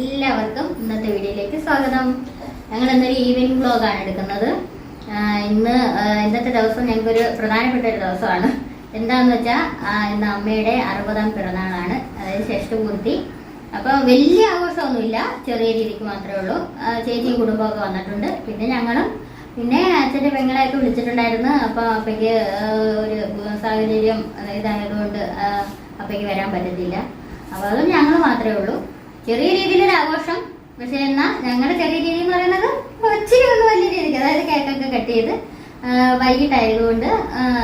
എല്ലാവർക്കും ഇന്നത്തെ വീഡിയോയിലേക്ക് സ്വാഗതം. ഞങ്ങൾ ഇന്നൊരു ഈവനിങ് വ്ലോഗാണ് എടുക്കുന്നത്. ഇന്ന് ഇന്നത്തെ ദിവസം ഞങ്ങൾക്കൊരു പ്രധാനപ്പെട്ട ഒരു ദിവസമാണ്. എന്താണെന്ന് വെച്ചാൽ ഇന്ന് അമ്മയുടെ അറുപതാം പിറന്നാളാണ്. അതായത് ഷഷ്ടിപൂർത്തി അപ്പം വലിയ ആഘോഷമൊന്നുമില്ല. ചെറിയ രീതിക്ക് മാത്രമേ ഉള്ളൂ. ചേച്ചിയും കുടുംബമൊക്കെ വന്നിട്ടുണ്ട്. പിന്നെ ഞങ്ങളും പിന്നെ അച്ഛന്റെ പെങ്ങളെയൊക്കെ വിളിച്ചിട്ടുണ്ടായിരുന്നു. അപ്പോൾ അപ്പയ്ക്ക് ഒരു സാഹചര്യം ഇതായതുകൊണ്ട് അപ്പയ്ക്ക് വരാൻ പറ്റത്തില്ല. അപ്പോൾ അതും ഞങ്ങൾ മാത്രമേ ഉള്ളൂ. ചെറിയ രീതിയിലൊരു ആഘോഷം പക്ഷെ എന്നാൽ ഞങ്ങളുടെ ചെറിയ രീതി എന്ന് പറയുന്നത് ഒച്ചിരി ഒന്ന് വലിയ രീതിക്ക് അതായത് കേക്കൊക്കെ കട്ട് ചെയ്ത് വൈകിട്ടായതുകൊണ്ട്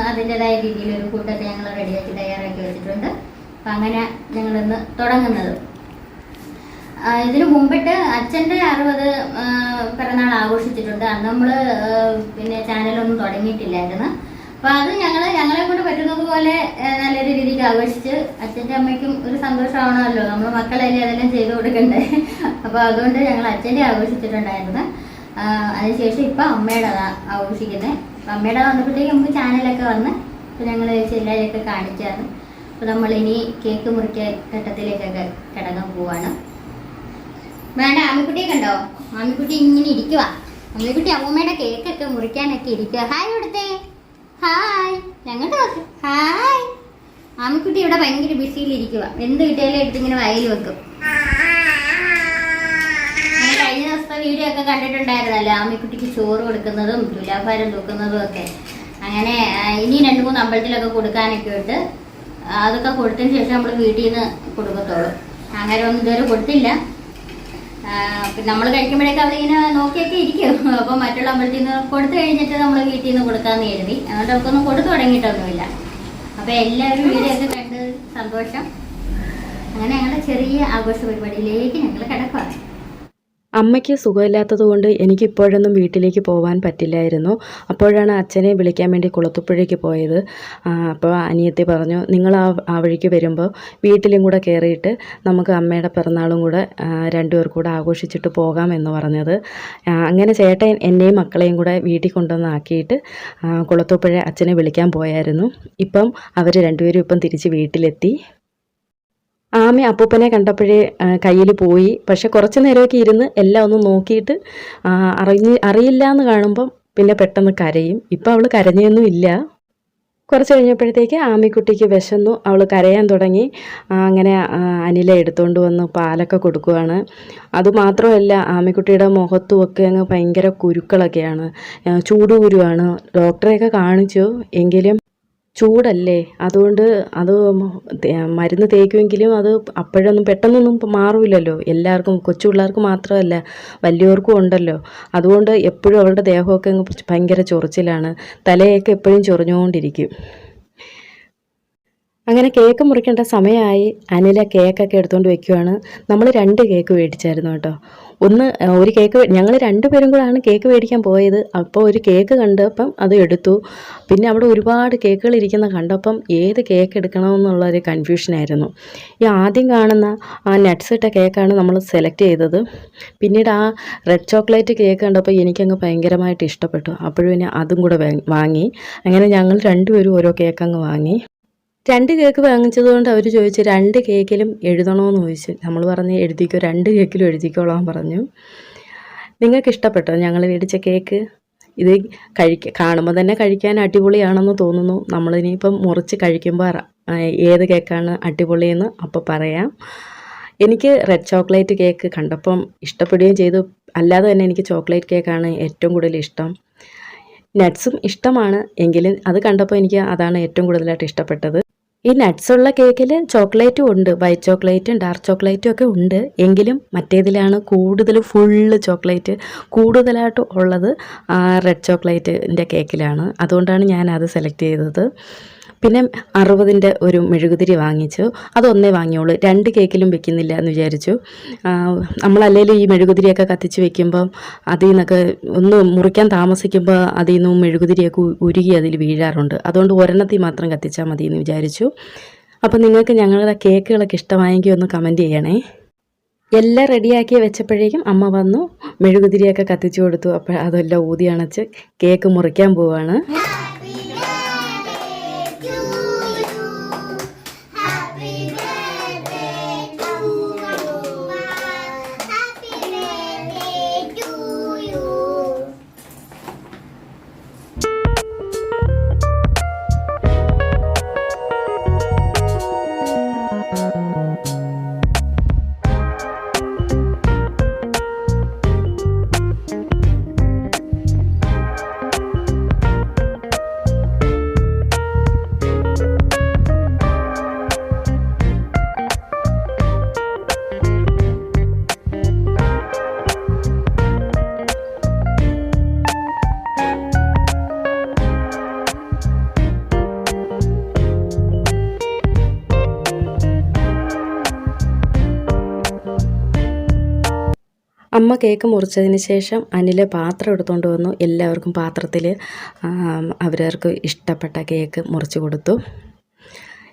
അതിന്റെതായ രീതിയിൽ ഒരു ഫുഡൊക്കെ ഞങ്ങൾ റെഡിയാക്കി തയ്യാറാക്കി വെച്ചിട്ടുണ്ട്. അപ്പം അങ്ങനെ ഞങ്ങളിന്ന് തുടങ്ങുന്നത്. ഇതിനു മുമ്പിട്ട് അച്ഛന്റെ അറുപത് പിറന്നാൾ ആഘോഷിച്ചിട്ടുണ്ട്. അന്ന് നമ്മൾ പിന്നെ ചാനലൊന്നും തുടങ്ങിയിട്ടില്ലായിരുന്നു. അപ്പൊ അത് ഞങ്ങൾ ഞങ്ങളെ കൊണ്ട് പറ്റുന്നത് പോലെ നല്ലൊരു രീതിക്ക് ആഘോഷിച്ച് അച്ഛന്റെ അമ്മയ്ക്കും ഒരു സന്തോഷമാവണമല്ലോ. നമ്മൾ മക്കളല്ലേ അതെല്ലാം ചെയ്തു കൊടുക്കണ്ടേ? അപ്പൊ അതുകൊണ്ട് ഞങ്ങൾ അച്ഛന്റെ ആഘോഷിച്ചിട്ടുണ്ടായിരുന്നു. അതിനുശേഷം ഇപ്പൊ അമ്മയുടെ ആഘോഷിക്കുന്നത് അപ്പൊ അമ്മയുടെ വന്നപ്പോഴത്തേക്ക് നമുക്ക് ചാനലൊക്കെ വന്ന് അപ്പൊ ഞങ്ങൾ എല്ലാവരെയൊക്കെ കാണിച്ചാണ് അപ്പൊ നമ്മൾ ഇനി കേക്ക് മുറിക്കാൻ ഘട്ടത്തിലേക്കൊക്കെ കിടങ്ങാൻ പോവാണ്. വേണ്ട ആമിക്കുട്ടിയെ കണ്ടോ ആമിക്കുട്ടി ഇങ്ങനെ ഇരിക്കുക അമ്മിക്കുട്ടി അമ്മൂമ്മയുടെ കേക്കൊക്കെ മുറിക്കാനൊക്കെ ഇരിക്കുക ഹായ് കൊടുത്തേ. ഹായ് ഞങ്ങളുടെ ഹായ് ആമിക്കുട്ടി ഇവിടെ ഭയങ്കര ബിസിയിലിരിക്കുക എന്ത് കിട്ടിയാലും എടുത്ത് ഇങ്ങനെ വയൽ വെക്കും. കഴിഞ്ഞ ദിവസത്തെ വീഡിയോ ഒക്കെ കണ്ടിട്ടുണ്ടായിരുന്നല്ലോ. ആമിക്കുട്ടിക്ക് ചോറ് കൊടുക്കുന്നതും തുലാഭാരം തൂക്കുന്നതും ഒക്കെ. അങ്ങനെ ഇനി രണ്ട് മൂന്ന് അമ്പലത്തിലൊക്കെ കൊടുക്കാനൊക്കെ ഉണ്ട് അതൊക്കെ കൊടുത്തതിന് ശേഷം നമ്മൾ വീട്ടിൽ നിന്ന് കൊടുക്കത്തുള്ളൂ. അങ്ങനെ ഒന്നും ഇതുവരെ കൊടുത്തില്ല. നമ്മൾ കഴിക്കുമ്പോഴേക്കും അവരിങ്ങനെ നോക്കിയൊക്കെ ഇരിക്കും. അപ്പോൾ മറ്റുള്ള അമ്പലത്തിൽ നിന്ന് കൊടുത്തു കഴിഞ്ഞിട്ട് നമ്മൾ വീട്ടിൽ നിന്ന് കൊടുക്കാമെന്ന് കരുതി. അതുകൊണ്ട് അവർക്കൊന്നും കൊടുത്തു തുടങ്ങിയിട്ടൊന്നുമില്ല. അപ്പോൾ എല്ലാവരും വീഡിയോ കണ്ട് സന്തോഷം. അങ്ങനെ ഞങ്ങളുടെ ചെറിയ ആഘോഷ പരിപാടിയിലേക്ക് ഞങ്ങൾ കിടക്കുകയാണ് അമ്മയ്ക്ക് സുഖമില്ലാത്തതുകൊണ്ട് എനിക്ക് ഇപ്പോഴൊന്നും വീട്ടിലേക്ക് പോകാൻ പറ്റില്ലായിരുന്നു. അപ്പോഴാണ് അച്ഛനെ വിളിക്കാൻ വേണ്ടി കുളത്തുപ്പുഴയ്ക്ക് പോയത്. അപ്പോൾ അനിയത്തി പറഞ്ഞു നിങ്ങൾ ആ ആ വഴിക്ക് വരുമ്പോൾ വീട്ടിലും കൂടെ കയറിയിട്ട് നമുക്ക് അമ്മയുടെ പിറന്നാളും കൂടെ രണ്ടുപേർ കൂടെ ആഘോഷിച്ചിട്ട് പോകാം എന്ന് പറഞ്ഞത്. അങ്ങനെ ചേട്ടൻ എന്നെയും മക്കളെയും കൂടെ വീട്ടിൽ കൊണ്ടുവന്നാക്കിയിട്ട് കുളത്തുപ്പുഴ അച്ഛനെ വിളിക്കാൻ പോയായിരുന്നു. ഇപ്പം അവർ രണ്ടുപേരും ഇപ്പം തിരിച്ച് വീട്ടിലെത്തി. ആമി അപ്പൂപ്പനെ കണ്ടപ്പോഴേ കയ്യിൽ പോയി. പക്ഷെ കുറച്ച് നേരമൊക്കെ ഇരുന്ന് എല്ലാം ഒന്ന് നോക്കിയിട്ട് അറിഞ്ഞ് അറിയില്ല എന്ന് കാണുമ്പം പിന്നെ പെട്ടെന്ന് കരയും. ഇപ്പം അവൾ കരഞ്ഞൊന്നും ഇല്ല. കുറച്ച് കഴിഞ്ഞപ്പോഴത്തേക്ക് ആമിക്കുട്ടിക്ക് വിശന്നു. അവൾ കരയാൻ തുടങ്ങി. അങ്ങനെ അനില എടുത്തുകൊണ്ട് വന്ന് പാലൊക്കെ കൊടുക്കുവാണ്. അതുമാത്രമല്ല ആമിക്കുട്ടിയുടെ മുഖത്തും ഒക്കെ അങ്ങ് ഭയങ്കര കുരുക്കളൊക്കെയാണ്. ചൂടുകുരുവാണ്. ഡോക്ടറെയൊക്കെ കാണിച്ചു? എങ്കിലും ചൂടല്ലേ? അതുകൊണ്ട് അത് മരുന്ന് തേക്കുമെങ്കിലും അത് അപ്പോഴൊന്നും പെട്ടെന്നൊന്നും മാറില്ലല്ലോ എല്ലാവർക്കും കൊച്ചു പിള്ളേർക്ക് മാത്രമല്ല വലിയവർക്കും ഉണ്ടല്ലോ. അതുകൊണ്ട് എപ്പോഴും അവളുടെ ദേഹമൊക്കെ ഭയങ്കര ചൊറിച്ചിലാണ്. തലയൊക്കെ എപ്പോഴും ചൊറിഞ്ഞുകൊണ്ടിരിക്കും. അങ്ങനെ കേക്ക് മുറിക്കേണ്ട സമയമായി അനില കേക്കൊക്കെ എടുത്തുകൊണ്ട് വെക്കുവാണ്. നമ്മൾ രണ്ട് കേക്ക് മേടിച്ചായിരുന്നു കേട്ടോ. ഒന്ന് ഒരു കേക്ക് ഞങ്ങൾ രണ്ടുപേരും കൂടാണ് കേക്ക് മേടിക്കാൻ പോയത്. അപ്പോൾ ഒരു കേക്ക് കണ്ടപ്പം അത് എടുത്തു. പിന്നെ അവിടെ ഒരുപാട് കേക്കുകൾ ഇരിക്കുന്ന കണ്ടപ്പം ഏത് കേക്ക് എടുക്കണമെന്നുള്ള ഒരു കൺഫ്യൂഷനായിരുന്നു ഈ ആദ്യം കാണുന്ന ആ നട്ട്സ് ഇട്ട കേക്കാണ് നമ്മൾ സെലക്ട് ചെയ്തത്. പിന്നീട് ആ റെഡ് ചോക്ലേറ്റ് കേക്ക് കണ്ടപ്പോൾ എനിക്കങ്ങ് ഭയങ്കരമായിട്ട് ഇഷ്ടപ്പെട്ടു. അപ്പോഴും പിന്നെ അതും കൂടെ വാങ്ങി. അങ്ങനെ ഞങ്ങൾ രണ്ടുപേരും ഓരോ കേക്ക് അങ്ങ് വാങ്ങി. രണ്ട് കേക്ക് വാങ്ങിച്ചതുകൊണ്ട് അവർ ചോദിച്ചു രണ്ട് കേക്കിലും എഴുതണമെന്ന് ചോദിച്ചു. നമ്മൾ പറഞ്ഞ് എഴുതിക്കോ രണ്ട് കേക്കിലും എഴുതിക്കോളാൻ പറഞ്ഞു. നിങ്ങൾക്ക് ഇഷ്ടപ്പെട്ടോ ഞങ്ങൾ മേടിച്ച കേക്ക്? ഇത് കഴിക്ക കാണുമ്പോൾ തന്നെ കഴിക്കാൻ അടിപൊളിയാണെന്ന് തോന്നുന്നു. നമ്മളിനിയിപ്പം മുറിച്ച് കഴിക്കുമ്പോൾ ഏത് കേക്കാണ് അടിപൊളിയെന്ന് അപ്പോൾ പറയാം. എനിക്ക് റെഡ് ചോക്ലേറ്റ് കേക്ക് കണ്ടപ്പം ഇഷ്ടപ്പെടുകയും ചെയ്തു. അല്ലാതെ തന്നെ എനിക്ക് ചോക്ലേറ്റ് കേക്കാണ് ഏറ്റവും കൂടുതൽ ഇഷ്ടം. നട്ട്സും ഇഷ്ടമാണ്. എങ്കിലും അത് കണ്ടപ്പോൾ എനിക്ക് അതാണ് ഏറ്റവും കൂടുതലായിട്ട് ഇഷ്ടപ്പെട്ടത്. ഈ നട്ട്സ് ഉള്ള കേക്കിൽ ചോക്ലേറ്റും ഉണ്ട്. വൈറ്റ് ചോക്ലേറ്റും ഡാർക്ക് ചോക്ലേറ്റും ഒക്കെ ഉണ്ട്. എങ്കിലും മറ്റേതിലാണ് കൂടുതൽ ഫുള്ള് ചോക്ലേറ്റ് കൂടുതലായിട്ട് ഉള്ളത് റെഡ് ചോക്ലേറ്റിന്റെ കേക്കിലാണ് അതുകൊണ്ടാണ് ഞാൻ അത് സെലക്ട് ചെയ്തത്. പിന്നെ അറുപതിന്റെ ഒരു മെഴുകുതിരി വാങ്ങിച്ചു. അതൊന്നേ വാങ്ങിയോളൂ. രണ്ട് കേക്കിലും വെക്കുന്നില്ല എന്ന് വിചാരിച്ചു. നമ്മളല്ലേലും ഈ മെഴുകുതിരിയൊക്കെ കത്തിച്ച് വെക്കുമ്പം അതിൽ നിന്നൊക്കെ ഒന്ന് മുറിക്കാൻ താമസിക്കുമ്പോൾ അതിൽ നിന്നും മെഴുകുതിരിയൊക്കെ ഉരുകി അതിൽ വീഴാറുണ്ട്. അതുകൊണ്ട് ഒരെണ്ണത്തിൽ മാത്രം കത്തിച്ചാൽ മതി എന്ന് വിചാരിച്ചു. അപ്പോൾ നിങ്ങൾക്ക് ഞങ്ങളുടെ കേക്കുകളൊക്കെ ഇഷ്ടമായെങ്കിൽ ഒന്ന് കമന്റ് ചെയ്യണേ. എല്ലാം റെഡിയാക്കി വെച്ചപ്പോഴേക്കും അമ്മ വന്നു മെഴുകുതിരിയൊക്കെ കത്തിച്ചു കൊടുത്തു. അപ്പോൾ അതെല്ലാം ഊതി അണച്ച് കേക്ക് മുറിക്കാൻ പോവാണ്. അമ്മ കേക്ക് മുറിച്ചതിന് ശേഷം അനിൽ പാത്രം എടുത്തുകൊണ്ട് വന്നു. എല്ലാവർക്കും പാത്രത്തിൽ അവരവർക്ക് ഇഷ്ടപ്പെട്ട കേക്ക് മുറിച്ച് കൊടുത്തു.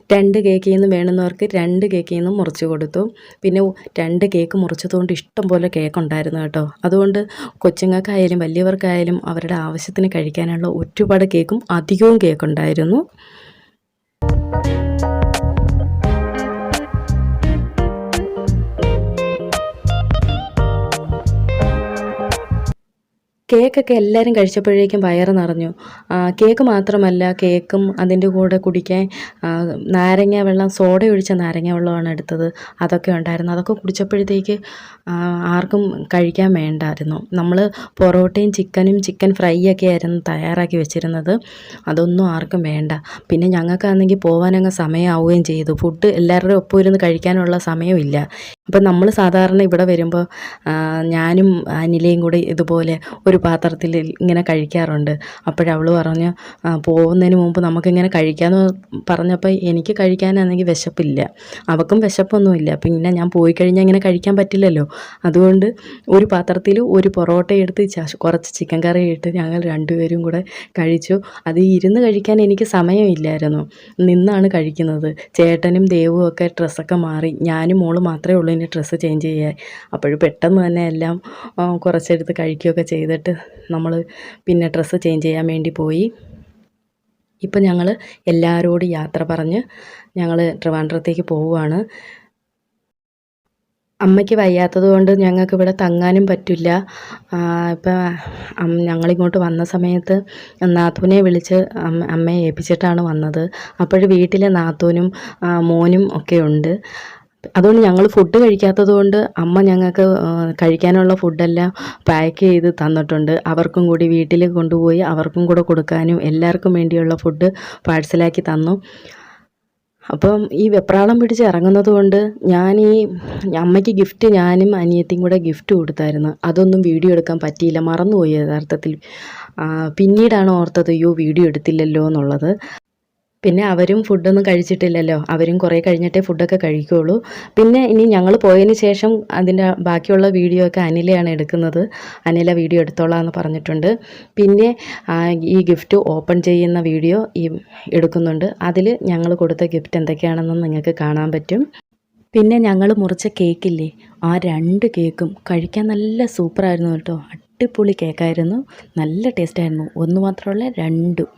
രണ്ട് കേക്കിൽ നിന്ന് വേണമെന്നവർക്ക് രണ്ട് കേക്കിൽ നിന്നും മുറിച്ച് കൊടുത്തു. പിന്നെ രണ്ട് കേക്ക് മുറിച്ചതുകൊണ്ട് ഇഷ്ടം പോലെ കേക്ക് ഉണ്ടായിരുന്നു കേട്ടോ. അതുകൊണ്ട് കൊച്ചുങ്ങൾക്കായാലും വലിയവർക്കായാലും അവരുടെ ആവശ്യത്തിന് കഴിക്കാനുള്ള ഒരുപാട് കേക്കും അധികവും കേക്ക് കേക്കൊക്കെ എല്ലാവരും കഴിച്ചപ്പോഴേക്കും വയറ് നിറഞ്ഞു. കേക്ക് മാത്രമല്ല കേക്കും അതിന്റെ കൂടെ കുടിക്കാൻ നാരങ്ങ വെള്ളം സോഡ ഒഴിച്ച നാരങ്ങ വെള്ളമാണ് എടുത്തത്. അതൊക്കെ ഉണ്ടായിരുന്നു. അതൊക്കെ കുടിച്ചപ്പോഴത്തേക്ക് ആർക്കും കഴിക്കാൻ വേണ്ടായിരുന്നു. നമ്മൾ പൊറോട്ടയും ചിക്കനും ചിക്കൻ ഫ്രൈ ഒക്കെ ആയിരുന്നു തയ്യാറാക്കി വെച്ചിരുന്നത്. അതൊന്നും ആർക്കും വേണ്ട. പിന്നെ ഞങ്ങൾക്കാണെങ്കിൽ പോകാനങ്ങ് സമയമാവുകയും ചെയ്തു. ഫുഡ് എല്ലാവരുടെയും ഒപ്പം ഇരുന്ന് കഴിക്കാനുള്ള സമയമില്ല. അപ്പം നമ്മൾ സാധാരണ ഇവിടെ വരുമ്പോൾ ഞാനും അനിലയും കൂടി ഇതുപോലെ ഒരു പാത്രത്തിൽ ഇങ്ങനെ കഴിക്കാറുണ്ട്. അപ്പോഴവൾ പറഞ്ഞു "ആ, പോകുന്നതിന് മുമ്പ് നമുക്കിങ്ങനെ കഴിക്കാമെന്ന് പറഞ്ഞപ്പോൾ എനിക്ക് കഴിക്കാനാണെങ്കിൽ വിശപ്പില്ല. അവക്കും വിശപ്പൊന്നുമില്ല. പിന്നെ ഞാൻ പോയി കഴിഞ്ഞാൽ ഇങ്ങനെ കഴിക്കാൻ പറ്റില്ലല്ലോ. അതുകൊണ്ട് ഒരു പാത്രത്തിൽ ഒരു പൊറോട്ട എടുത്ത് കുറച്ച് ചിക്കൻ കറി ഇട്ട് ഞങ്ങൾ രണ്ടുപേരും കൂടെ കഴിച്ചു. അത് ഇരുന്ന് കഴിക്കാൻ എനിക്ക് സമയമില്ലായിരുന്നു. നിന്നാണ് കഴിക്കുന്നത്. ചേട്ടനും ദേവും ഒക്കെ ഡ്രസ്സൊക്കെ മാറി. ഞാനും മോൾ മാത്രമേ ഉള്ളൂ. ഇനി ഡ്രസ്സ് ചേഞ്ച് ചെയ്യാൻ. അപ്പോഴും പെട്ടെന്ന് തന്നെ എല്ലാം കുറച്ചെടുത്ത് കഴിക്കുകയൊക്കെ ചെയ്തിട്ട് നമ്മൾ പിന്നെ ഡ്രസ്സ് ചേഞ്ച് ചെയ്യാൻ വേണ്ടി പോയി. ഇപ്പം ഞങ്ങൾ എല്ലാവരോടും യാത്ര പറഞ്ഞ് ഞങ്ങൾ ട്രിവാൻഡ്രത്തേക്ക് പോവുകയാണ് അമ്മയ്ക്ക് വയ്യാത്തത് കൊണ്ട് ഞങ്ങൾക്ക് ഇവിടെ തങ്ങാനും പറ്റില്ല. ഇപ്പം ഞങ്ങളിങ്ങോട്ട് വന്ന സമയത്ത് നാത്തൂനെ വിളിച്ച് അമ്മ അമ്മയെ ഏൽപ്പിച്ചിട്ടാണ് വന്നത്. അപ്പോഴും വീട്ടിലെ നാത്തൂനും മോനും ഒക്കെ ഉണ്ട്. അതുകൊണ്ട് ഞങ്ങൾ ഫുഡ് കഴിക്കാത്തത് കൊണ്ട് അമ്മ ഞങ്ങൾക്ക് കഴിക്കാനുള്ള ഫുഡെല്ലാം പാക്ക് ചെയ്ത് തന്നിട്ടുണ്ട്. അവർക്കും കൂടി വീട്ടിൽ കൊണ്ടുപോയി അവർക്കും കൂടെ കൊടുക്കാനും എല്ലാവർക്കും വേണ്ടിയുള്ള ഫുഡ് പാഴ്സലാക്കി തന്നു. അപ്പം ഈ വെപ്രാളം പിടിച്ച് ഇറങ്ങുന്നത് കൊണ്ട് ഞാൻ ഈ അമ്മയ്ക്ക് ഗിഫ്റ്റ് ഞാനും അനിയത്തിയും കൂടെ ഗിഫ്റ്റ് കൊടുത്തായിരുന്നു. അതൊന്നും വീഡിയോ എടുക്കാൻ പറ്റിയില്ല. മറന്നുപോയി യഥാർത്ഥത്തിൽ. പിന്നീടാണ് ഓർത്തത് അയ്യോ വീഡിയോ എടുത്തില്ലല്ലോ എന്നുള്ളത്. പിന്നെ അവരും ഫുഡൊന്നും കഴിച്ചിട്ടില്ലല്ലോ. അവരും കുറേ കഴിഞ്ഞിട്ടേ ഫുഡൊക്കെ കഴിക്കുകയുള്ളൂ പിന്നെ ഇനി ഞങ്ങൾ പോയതിന് ശേഷം അതിന്റെ ബാക്കിയുള്ള വീഡിയോ ഒക്കെ അനിലയാണ് എടുക്കുന്നത്. അനില വീഡിയോ എടുത്തോളാം എന്ന് പറഞ്ഞിട്ടുണ്ട്. പിന്നെ ഈ ഗിഫ്റ്റ് ഓപ്പൺ ചെയ്യുന്ന വീഡിയോ ഈ എടുക്കുന്നുണ്ട്. അതിൽ ഞങ്ങൾ കൊടുത്ത ഗിഫ്റ്റ് എന്തൊക്കെയാണെന്ന് നിങ്ങൾക്ക് കാണാൻ പറ്റും. പിന്നെ ഞങ്ങൾ മുറിച്ച കേക്കില്ലേ? ആ രണ്ട് കേക്കും കഴിക്കാൻ നല്ല സൂപ്പറായിരുന്നു കേട്ടോ. അടിപൊളി കേക്കായിരുന്നു. നല്ല ടേസ്റ്റായിരുന്നു. ഒന്ന് മാത്രമല്ല രണ്ടും.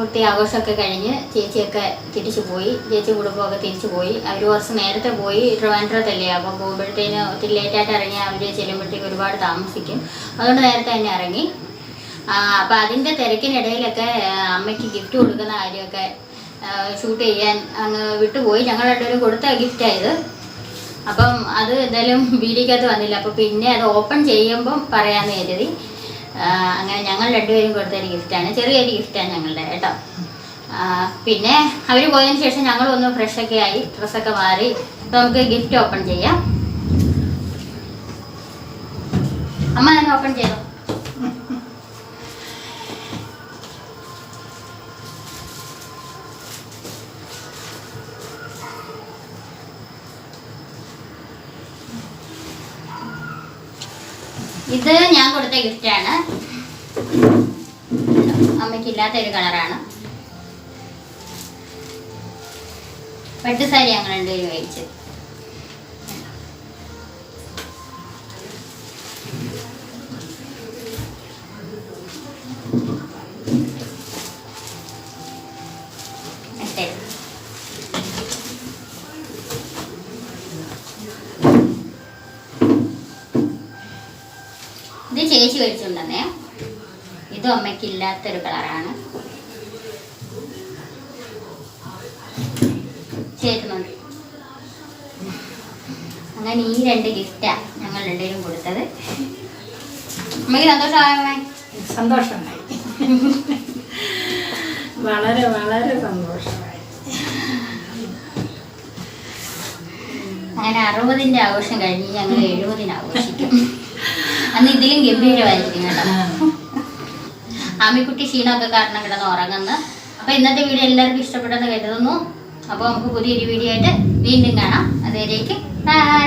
ഹെഷ്ടപൂർത്തി ആഘോഷമൊക്കെ കഴിഞ്ഞ് ചേച്ചിയൊക്കെ തിരിച്ചു പോയി. ചേച്ചി കുടുംബമൊക്കെ തിരിച്ചു പോയി. അവർ കുറച്ച് നേരത്തെ പോയി ട്രിവാൻഡ്രത്തല്ലേ? അപ്പോൾ പോകുമ്പോഴത്തേന് ഒത്തിരി ലേറ്റായിട്ട് ഇറങ്ങി അവർ ചെല്ലുമ്പോഴത്തേക്ക് ഒരുപാട് താമസിക്കും. അതുകൊണ്ട് നേരത്തെ തന്നെ ഇറങ്ങി. അപ്പം അതിന്റെ തിരക്കിനിടയിലൊക്കെ അമ്മയ്ക്ക് ഗിഫ്റ്റ് കൊടുക്കുന്ന കാര്യമൊക്കെ ഷൂട്ട് ചെയ്യാൻ അങ്ങ് വിട്ടുപോയി. ഞങ്ങൾ രണ്ടുപേരും കൊടുത്ത ഗിഫ്റ്റായത് അപ്പം അത് എന്തായാലും വീഡിയോക്കകത്ത് വന്നില്ല. അപ്പോൾ പിന്നെ അത് ഓപ്പൺ ചെയ്യുമ്പം പറയാമെന്ന് കരുതി. അങ്ങനെ ഞങ്ങൾ രണ്ടുപേരും കൊടുത്തൊരു ഗിഫ്റ്റാണ് ചെറിയൊരു ഗിഫ്റ്റാണ് ഞങ്ങളുടെ കേട്ടോ. പിന്നെ അവർ പോയതിന് ശേഷം ഞങ്ങൾ ഒന്ന് ഫ്രഷൊക്കെ ആയി ഡ്രസ്സൊക്കെ മാറി. അപ്പോൾ നമുക്ക് ഗിഫ്റ്റ് ഓപ്പൺ ചെയ്യാം. അമ്മ തന്നെ ഓപ്പൺ ചെയ്തോ? ഇത് ഞാൻ കൊടുത്ത ഗിഫ്റ്റാണ് അമ്മയ്ക്കില്ലാത്ത ഒരു കളറാണ് പട്ടുസാരി ഞങ്ങൾ രണ്ടുപേരും മേടിച്ച് ഇട്ടേ. മേടിച്ചുകൊണ്ടുവന്നേ ഇതും അമ്മയ്ക്ക് ഇല്ലാത്തൊരു കളറാണ് ചേരുന്നുണ്ട് അങ്ങനെ ഈ രണ്ട് ഗിഫ്റ്റാ ഞങ്ങൾ രണ്ടുപേരും കൊടുത്തത്. അമ്മയ്ക്ക് സന്തോഷമായമ്മേ സന്തോഷമായി. വളരെ വളരെ സന്തോഷമായി. അങ്ങനെ അറുപതിന്റെ ആഘോഷം കഴിഞ്ഞ് ഞങ്ങൾ എഴുപതിന് ആഘോഷിക്കും. അന്ന് ഇതിലും ഗംഭീരമായിരിക്കും കേട്ടോ. ആമിക്കുട്ടി ക്ഷീണമൊക്കെ കാരണം കിടന്ന് ഉറങ്ങുന്നു. അപ്പൊ ഇന്നത്തെ വീഡിയോ എല്ലാവർക്കും ഇഷ്ടപ്പെട്ടെന്ന് കരുതുന്നു. അപ്പോൾ നമുക്ക് പുതിയൊരു വീഡിയോ ആയിട്ട് വീണ്ടും കാണാം. അതുവരേക്ക് ബൈ